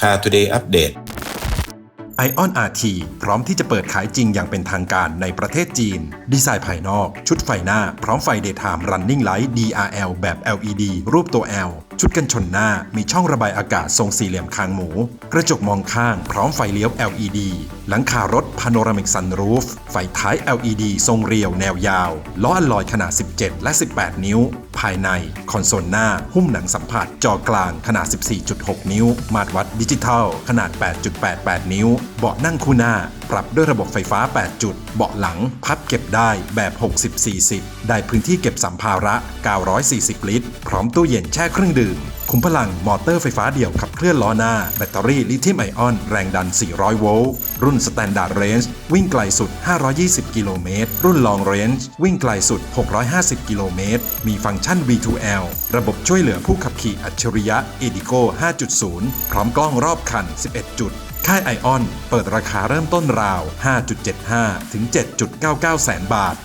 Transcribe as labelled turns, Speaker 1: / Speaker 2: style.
Speaker 1: ทา Today Update
Speaker 2: Ion RT พร้อมที่จะเปิดขายจริงอย่างเป็นทางการในประเทศจีน ดีไซน์ภายนอก ชุดไฟหน้า พร้อมไฟ Daytime Running Light DRL แบบ LED รูปตัว L ชุดกันชนหน้ามีช่องระบายอากาศทรงสี่เหลี่ยมคางหมู กระจกมองข้างพร้อมไฟเลี้ยว LED หลังคารถ Panoramic Sunroof ไฟท้าย LED ทรงเรียวแนวยาว ล้ออัลลอยขนาด 17 และ 18 นิ้ว ภายในคอนโซลหน้า หุ้มหนังสัมผัสจอกลางขนาด 14.6 นิ้ว มาตรวัดดิจิทัล ขนาด 8.88 นิ้ว เบาะนั่งคู่หน้า ปรับด้วยระบบไฟฟ้า 8 จุด เบาะหลังพับเก็บได้แบบ 60-40 ได้พื้นที่เก็บสัมภาระ 940 ลิตร พร้อมตู้เย็นแช่เครื่องดื่มคุ้มพลังมอเตอร์ไฟฟ้าเดี่ยวขับเคลื่อนล้อหน้า แบตเตอรี่ลิเธียมไอออน แรงดัน 400 โวลต์ รุ่น Standard Range วิ่งไกลสุด 520 กิโลเมตร รุ่น Long Range วิ่งไกลสุด 650 กิโลเมตร มีฟังก์ชัน V2L ระบบช่วยเหลือผู้ขับขี่อัจฉริยะ Edigo 5.0 พร้อมกล้องรอบคัน 11 จุดค่ายไอออน เปิดราคาเริ่มต้นราว 5.75 ถึง 7.99 แสนบาท